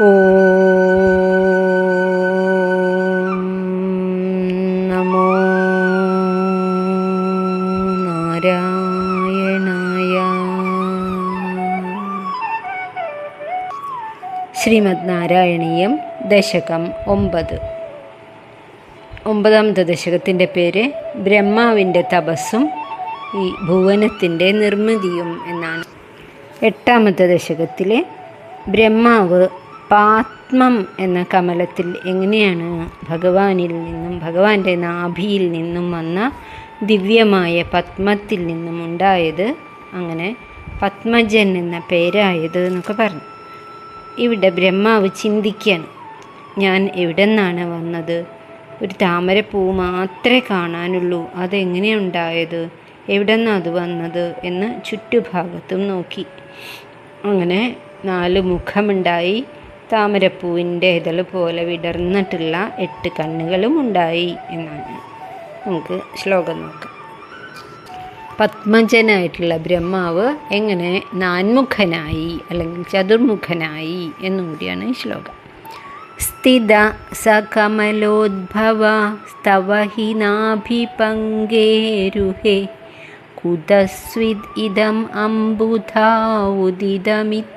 ഓം നമോ നാരായണായ. ശ്രീമദ് നാരായണീയം ദശകം ഒമ്പത്. ഒമ്പതാമത്തെ ദശകത്തിന്റെ പേര് ബ്രഹ്മാവിന്റെ തപസ്സും ഈ ഭുവനത്തിന്റെ നിർമ്മിതിയും എന്നാണ്. എട്ടാമത്തെ ദശകത്തിലെ ബ്രഹ്മാവ് പാത്മം എന്ന കമലത്തിൽ എങ്ങനെയാണ് ഭഗവാനിൽ നിന്നും ഭഗവാന്റെ നാഭിയിൽ നിന്നും വന്ന ദിവ്യമായ പത്മത്തിൽ നിന്നും ഉണ്ടായത്? അങ്ങനെ പത്മജൻ എന്ന പേരായത് എന്നൊക്കെ പറഞ്ഞു. ഇവിടെ ബ്രഹ്മാവ് ചിന്തിക്കുകയാണ് ഞാൻ എവിടെ നിന്നാണ് വന്നത്? ഒരു താമരപ്പൂ മാത്രമേ കാണാനുള്ളൂ അതെങ്ങനെയുണ്ടായത് എവിടെ നിന്നാണ് അത് വന്നത് എന്ന് ചുറ്റുഭാഗത്തും നോക്കി. അങ്ങനെ നാല് മുഖമുണ്ടായി. താമരപ്പൂവിന്റെ ഇതൾ പോലെ വിടർന്നിട്ടുള്ള എട്ട് കണ്ണുകളും ഉണ്ടായി എന്നാണ്. നമുക്ക് ശ്ലോകം നോക്കാം. പത്മജനായിട്ടുള്ള ബ്രഹ്മാവ് എങ്ങനെ നാൻമുഖനായി അല്ലെങ്കിൽ ചതുർമുഖനായി എന്നും കൂടിയാണ് ശ്ലോകം. സ്ഥിത സകമലോദ്ഭവ ഹി നാഭിപങ്കേരുഹേ കുതസ്വിദ് ഇതം അംബുധാ ഉദിതമിത്യനാലോകയൻ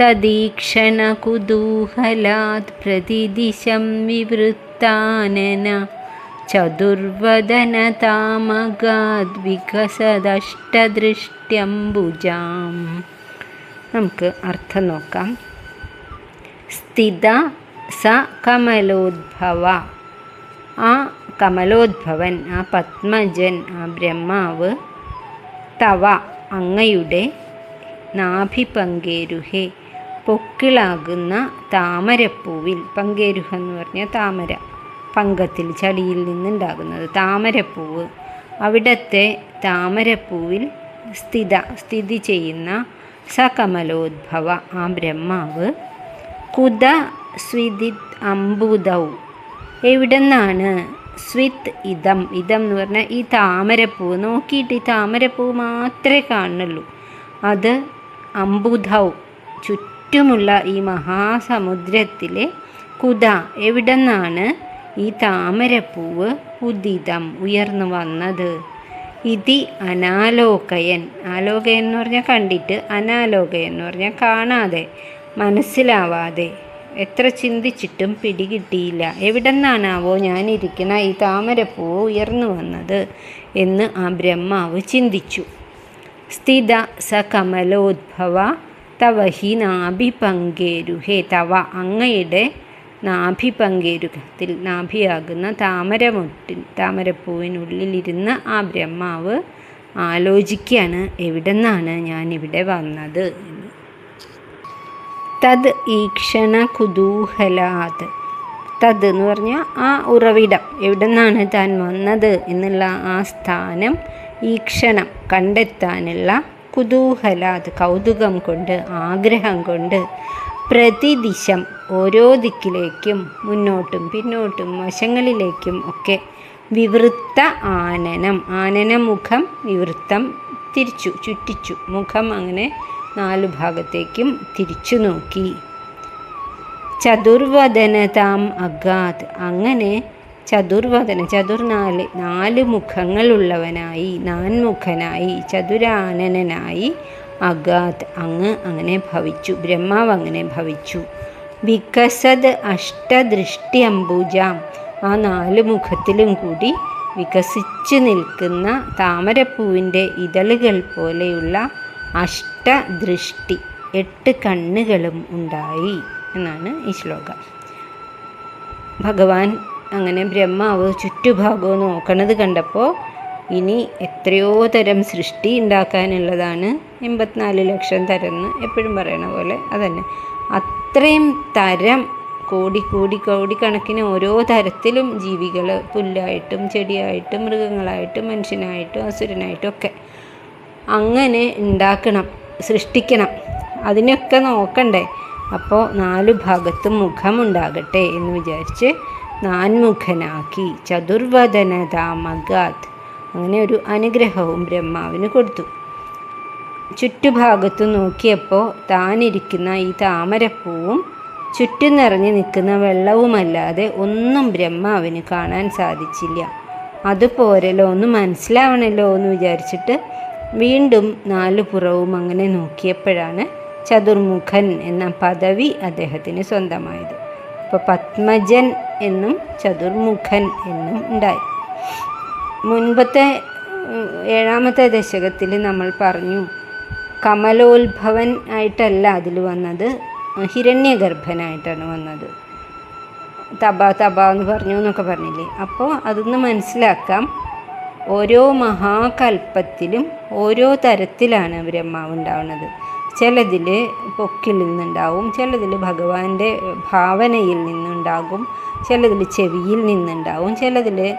തദീക്ഷണകുതൂഹലാത് പ്രതിദിശം വിവൃത്താനന. ചതുർവദനതാമഗാദ് വികസദഷ്ടദൃഷ്ട്യംബുജാം നമുക്ക് അർത്ഥം നോക്കാം. സ്ഥിത സ കമലോദ്ഭവ. ആ കമലോദ്ഭവൻ ആ പത്മജൻ ആ ബ്രഹ്മാവ് തവ. അങ്ങയുടെ നാഭി പങ്കേരുഹെ പൊക്കിളാകുന്ന താമരപ്പൂവിൽ പങ്കേരുഹ എന്ന് പറഞ്ഞാൽ താമര പങ്കത്തിൽ ചളിയിൽ നിന്നുണ്ടാകുന്നത് താമരപ്പൂവ്. അവിടത്തെ താമരപ്പൂവിൽ സ്ഥിത സ്ഥിതി ചെയ്യുന്ന സകമലോദ്ഭവ ആ ബ്രഹ്മാവ് കുത സ്വിദിത് അംബുദൗ. എവിടെ നിന്നാണ് സ്വിത് ഇതം ഇതം എന്ന് പറഞ്ഞാൽ ഈ താമരപ്പൂ. നോക്കിയിട്ട് ഈ താമരപ്പൂ മാത്രമേ കാണുന്നുള്ളൂ. അത് അംബുധൗ ചുറ്റുമുള്ള ഈ മഹാസമുദ്രത്തിലെ കുത എവിടെ നിന്നാണ് ഈ താമരപ്പൂവ് ഉദിതം ഉയർന്നു വന്നത്? ഇതി അനാലോകയൻ. ആലോകയൻ എന്ന് പറഞ്ഞാൽ കണ്ടിട്ട് അനാലോകയൻ എന്ന് പറഞ്ഞാൽ കാണാതെ മനസ്സിലാവാതെ. എത്ര ചിന്തിച്ചിട്ടും പിടികിട്ടിയില്ല. എവിടെന്നാണാവോ ഞാനിരിക്കുന്ന ഈ താമരപ്പൂ ഉയർന്നു വന്നത് എന്ന് ആ ബ്രഹ്മാവ് ചിന്തിച്ചു. സ്ഥിത സ കമലോദ്ഭവ തവ ഹി നാഭി പങ്കേരുഹേ തവ അങ്ങയുടെ നാഭി പങ്കേരുഹത്തിൽ നാഭിയാകുന്ന താമരമുട്ടിൽ താമരപ്പൂവിനുള്ളിലിരുന്ന ആ ബ്രഹ്മാവ് ആലോചിക്കുകയാണ് എവിടെ നിന്നാണ് ഞാനിവിടെ വന്നത് തത് ഈക്ഷണ കുതൂഹലാത്. തത് എന്ന് പറഞ്ഞാൽ ആ ഉറവിടം. എവിടെ നിന്നാണ് താൻ വന്നത് എന്നുള്ള ആ സ്ഥാനം ഈക്ഷണം കണ്ടെത്താനുള്ള കുതൂഹലാത് കൗതുകം കൊണ്ട് ആഗ്രഹം കൊണ്ട് പ്രതിദിശം ഓരോ ദിക്കിലേക്കും മുന്നോട്ടും പിന്നോട്ടും വശങ്ങളിലേക്കും ഒക്കെ വിവൃത്ത ആനനം. ആനനമുഖം വിവൃത്തം തിരിച്ചു ചുറ്റിച്ചു. മുഖം അങ്ങനെ നാലു ഭാഗത്തേക്കും തിരിച്ചു നോക്കി. ചതുർവദനതാം അഗാത് അങ്ങനെ ചതുർവദന ചതുർനാല് നാല് മുഖങ്ങളുള്ളവനായി നാൻമുഖനായി ചതുരാനനായി അഗാത് അങ്ങ് അങ്ങനെ ഭവിച്ചു ബ്രഹ്മാവ് അങ്ങനെ ഭവിച്ചു. വികസത് അഷ്ടദൃഷ്ടി അംബുജാം ആ നാല് മുഖത്തിലും കൂടി വികസിച്ച് നിൽക്കുന്ന താമരപ്പൂവിന്റെ ഇതളുകൾ പോലെയുള്ള അഷ്ടദൃഷ്ടി. എട്ട് കണ്ണുകളും ഉണ്ടായി എന്നാണ് ഈ ശ്ലോകം. ഭഗവാൻ അങ്ങനെ ബ്രഹ്മാവ് ചുറ്റുഭാഗവും നോക്കണത് കണ്ടപ്പോൾ ഇനി എത്രയോ തരം സൃഷ്ടി ഉണ്ടാക്കാനുള്ളതാണ് എൺപത്തിനാല് ലക്ഷം തരം എപ്പോഴും പറയണ പോലെ അതന്നെ. അത്രയും തരം കോടി കോടി കോടി കണക്കിന് ഓരോ തരത്തിലും ജീവികൾ പുല്ലായിട്ടും ചെടിയായിട്ടും മൃഗങ്ങളായിട്ടും മനുഷ്യനായിട്ടും അസുരനായിട്ടും ഒക്കെ അങ്ങനെ ഉണ്ടാക്കണം സൃഷ്ടിക്കണം. അതിനൊക്കെ നോക്കണ്ടേ. അപ്പോൾ നാല് ഭാഗത്തും മുഖമുണ്ടാകട്ടെ എന്ന് വിചാരിച്ച് നാൻമുഖനാക്കി ചതുർവദനതാമഗാത് അങ്ങനെ ഒരു അനുഗ്രഹവും ബ്രഹ്മാവിന് കൊടുത്തു. ചുറ്റുഭാഗത്തു നോക്കിയപ്പോൾ താനിരിക്കുന്ന ഈ താമരപ്പൂവും ചുറ്റും നിറഞ്ഞു നിൽക്കുന്ന വെള്ളവുമല്ലാതെ ഒന്നും ബ്രഹ്മാവിന് കാണാൻ സാധിച്ചില്ല. അതുപോരല്ലോ ഒന്ന് മനസ്സിലാവണല്ലോ എന്ന് വിചാരിച്ചിട്ട് വീണ്ടും നാലു പുറവും അങ്ങനെ നോക്കിയപ്പോഴാണ് ചതുർമുഖൻ എന്ന പദവി അദ്ദേഹത്തിന് സ്വന്തമായത്. അപ്പോൾ പത്മജൻ എന്നും ചതുർമുഖൻ എന്നും ഉണ്ടായി. മുൻപത്തെ ഏഴാമത്തെ ദശകത്തിൽ നമ്മൾ പറഞ്ഞു കമലോത്ഭവൻ ആയിട്ടല്ല അതിൽ വന്നത് ഹിരണ്യഗർഭനായിട്ടാണ് വന്നത്. തബ തബ എന്ന് പറഞ്ഞു എന്നൊക്കെ പറഞ്ഞില്ലേ? അപ്പോൾ അതൊന്ന് മനസ്സിലാക്കാം. ഓരോ മഹാകൽപ്പത്തിലും ഓരോ തരത്തിലാണ് ബ്രഹ്മാവ് ഉണ്ടാവുന്നത് ചിലതിൽ പൊക്കിൽ നിന്നുണ്ടാവും ചിലതിൽ ഭഗവാന്റെ ഭാവനയിൽ നിന്നുണ്ടാകും ചിലതിൽ ചെവിയിൽ നിന്നുണ്ടാവും ചിലതിൽ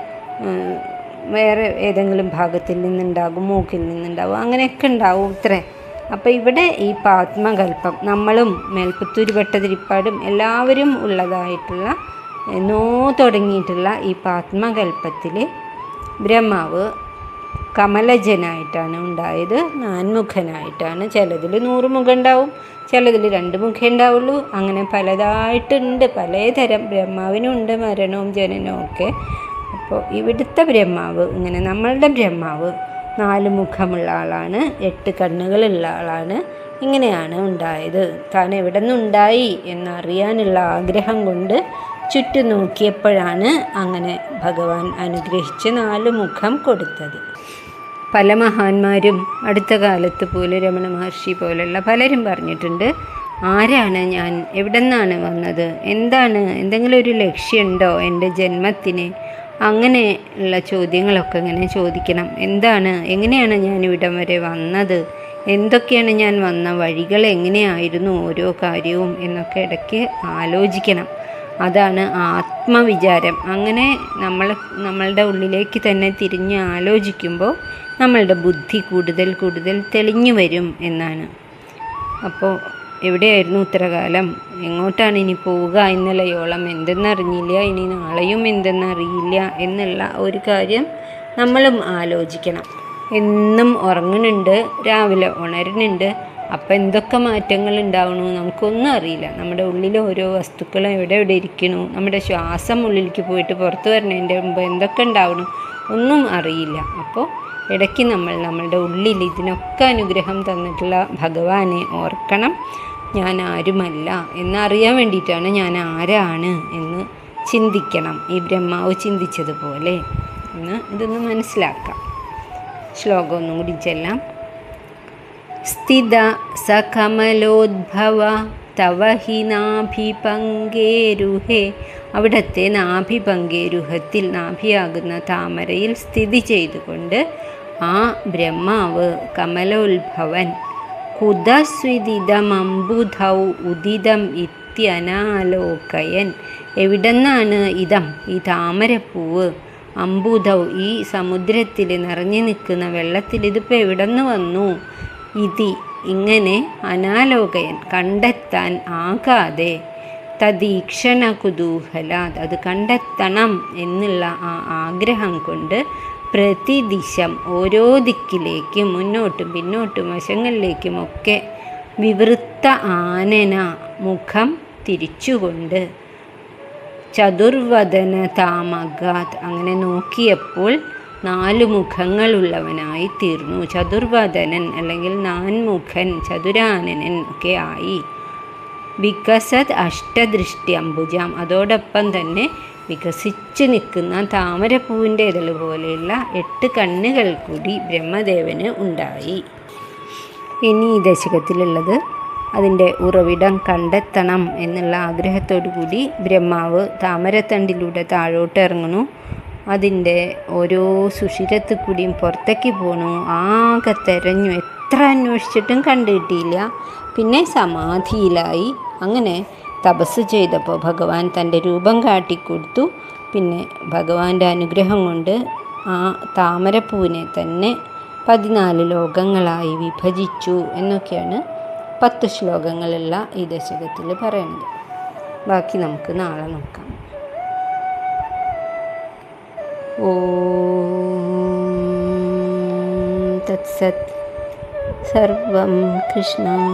വേറെ ഏതെങ്കിലും ഭാഗത്തിൽ നിന്നുണ്ടാകും മൂക്കിൽ നിന്നുണ്ടാവും അങ്ങനെയൊക്കെ ഉണ്ടാവും ഇത്രേ. അപ്പോൾ ഇവിടെ ഈ പാത്മകൽപ്പം നമ്മളും മേൽപ്പത്തൂര് ഭട്ടതിരിപ്പാടും എല്ലാവരും ഉള്ളതായിട്ടുള്ള നോ തുടങ്ങിയിട്ടുള്ള ഈ പാത്മകൽപ്പത്തിൽ ബ്രഹ്മാവ് കമലജനായിട്ടാണ് ഉണ്ടായത് നാൻമുഖനായിട്ടാണ്. ചിലതിൽ നൂറ് മുഖം ഉണ്ടാവും ചിലതിൽ രണ്ട് മുഖം ഉണ്ടാവുള്ളൂ. അങ്ങനെ പലതായിട്ടുണ്ട് പലതരം ബ്രഹ്മാവിനുണ്ട് മരണവും ജനനവും ഒക്കെ. അപ്പോൾ ഇവിടുത്തെ ബ്രഹ്മാവ് ഇങ്ങനെ നമ്മളുടെ ബ്രഹ്മാവ് നാല് മുഖമുള്ള ആളാണ് എട്ട് കണ്ണുകളുള്ള ആളാണ് ഇങ്ങനെയാണ് ഉണ്ടായത്. താൻ എവിടെ നിന്നുണ്ടായി എന്നറിയാനുള്ള ആഗ്രഹം കൊണ്ട് ചുറ്റും നോക്കിയപ്പോഴാണ് അങ്ങനെ ഭഗവാൻ അനുഗ്രഹിച്ച് നാല് മുഖം കൊടുത്തത്. പല മഹാന്മാരും അടുത്ത കാലത്ത് പോലെ രമണ മഹർഷി പോലുള്ള പലരും പറഞ്ഞിട്ടുണ്ട് ആരാണ് ഞാൻ? എവിടെ നിന്നാണ് വന്നത്? എന്താണ്? എന്തെങ്കിലും ഒരു ലക്ഷ്യമുണ്ടോ എന്റെ ജന്മത്തിന്? അങ്ങനെ ഉള്ള ചോദ്യങ്ങളൊക്കെ ഇങ്ങനെ ചോദിക്കണം. എന്താണ്? എങ്ങനെയാണ് ഞാൻ ഇവിടം വരെ വന്നത്? എന്തൊക്കെയാണ് ഞാൻ വന്ന വഴികൾ? എങ്ങനെയായിരുന്നു ഓരോ കാര്യവും? എന്നൊക്കെ ഇടയ്ക്ക് ആലോചിക്കണം. അതാണ് ആത്മവിചാരം. അങ്ങനെ നമ്മൾ നമ്മളുടെ ഉള്ളിലേക്ക് തന്നെ തിരിഞ്ഞ് ആലോചിക്കുമ്പോൾ നമ്മളുടെ ബുദ്ധി കൂടുതൽ കൂടുതൽ തെളിഞ്ഞു വരും എന്നാണ്. അപ്പോൾ എവിടെയായിരുന്നു ഉത്തരകാലം? എങ്ങോട്ടാണ് ഇനി പോവുക ഇന്നലെയോളം എന്തെന്നറിഞ്ഞില്ല ഇനി നാളെയും എന്തെന്നറിയില്ല എന്നുള്ള ഒരു കാര്യം നമ്മളും ആലോചിക്കണം. എന്നും ഉറങ്ങുന്നുണ്ട് രാവിലെ ഉണരുന്നുണ്ട് അപ്പം എന്തൊക്കെ മാറ്റങ്ങൾ ഉണ്ടാവണു നമുക്കൊന്നും അറിയില്ല. നമ്മുടെ ഉള്ളിൽ ഓരോ വസ്തുക്കളും എവിടെ എവിടെ ഇരിക്കണു നമ്മുടെ ശ്വാസം ഉള്ളിലേക്ക് പോയിട്ട് പുറത്ത് വരുന്നതിന്റെ മുമ്പ് എന്തൊക്കെ ഉണ്ടാവണം ഒന്നും അറിയില്ല. അപ്പോൾ ഇടയ്ക്ക് നമ്മൾ നമ്മളുടെ ഉള്ളിൽ ഇതിനൊക്കെ അനുഗ്രഹം തന്നിട്ടുള്ള ഭഗവാനെ ഓർക്കണം. ഞാൻ ആരുമല്ല എന്നറിയാൻ വേണ്ടിയിട്ടാണ് ഞാൻ ആരാണ് എന്ന് ചിന്തിക്കണം. ഈ ബ്രഹ്മാവ് ചിന്തിച്ചതുപോലെ. എന്ന് ഇതൊന്ന് മനസ്സിലാക്കാം. ശ്ലോകം ഒന്നും കൂടി ചെല്ലാം. സ്ഥിത സകമലോദ്ഭവ തവ ഹി നാഭിപങ്കേരുഹേ അവിടത്തെ നാഭിപങ്കേരുഹത്തിൽ നാഭിയാകുന്ന താമരയിൽ സ്ഥിതി ചെയ്തുകൊണ്ട് ആ ബ്രഹ്മാവ് കമലോത്ഭവൻ കുതസ്വിദിതമംബുധൗ ഉദിതം ഇത്യനാലോകയൻ എവിടെന്നാണ് ഇതം? ഈ താമരപ്പൂവ് അമ്പുധൗ ഈ സമുദ്രത്തിൽ നിറഞ്ഞു നിൽക്കുന്ന വെള്ളത്തിൽ ഇതിപ്പോൾ എവിടെ നിന്ന് വന്നു? ഇതി ഇങ്ങനെ അനാലോകയൻ കണ്ടെത്താൻ ആകാതെ തദീക്ഷണ കുതൂഹലാത് അത് കണ്ടെത്തണം എന്നുള്ള ആ ആഗ്രഹം കൊണ്ട് പ്രതിദിശം ഓരോ ദിക്കിലേക്കും മുന്നോട്ടും പിന്നോട്ടും വശങ്ങളിലേക്കുമൊക്കെ വിവൃത്ത ആനന മുഖം തിരിച്ചുകൊണ്ട് ചതുർവദന താമഗാത് അങ്ങനെ നോക്കിയപ്പോൾ നാല് മുഖങ്ങളുള്ളവനായി തീർന്നു ചതുർവദനൻ അല്ലെങ്കിൽ നാൻമുഖൻ ചതുരാനനൻ ഒക്കെ ആയി. വികസത് അഷ്ടദൃഷ്ടി അംബുജാം അതോടൊപ്പം തന്നെ വികസിച്ച് നിൽക്കുന്ന താമരപ്പൂവിന്റെ ഇതൾ പോലെയുള്ള എട്ട് കണ്ണുകൾ കൂടി ബ്രഹ്മദേവന് ഉണ്ടായി. ഇനി ഈ ദശകത്തിലുള്ളത് അതിന്റെ ഉറവിടം കണ്ടെത്തണം എന്നുള്ള ആഗ്രഹത്തോടു കൂടി ബ്രഹ്മാവ് താമരത്തണ്ടിലൂടെ താഴോട്ട് ഇറങ്ങണു അതിന്റെ ഓരോ സുഷിരത്തിൽ കൂടിയും പുറത്തേക്ക് പോണു. ആകെ തെരഞ്ഞു. എത്ര അന്വേഷിച്ചിട്ടും കണ്ടുകിട്ടിയില്ല പിന്നെ സമാധിയിലായി. അങ്ങനെ തപസ് ചെയ്തപ്പോൾ ഭഗവാൻ തന്റെ രൂപം കാട്ടിക്കൊടുത്തു. പിന്നെ ഭഗവാന്റെ അനുഗ്രഹം കൊണ്ട് ആ താമരപ്പൂവിനെ തന്നെ പതിനാല് ലോകങ്ങളായി വിഭജിച്ചു എന്നൊക്കെയാണ് പത്ത് ശ്ലോകങ്ങളുള്ള ഈ ദശകത്തിൽ പറയുന്നത് ബാക്കി നമുക്ക് നാളെ നോക്കാം. ॐ तत्सत् सर्वं कृष्णार्पणमस्तु।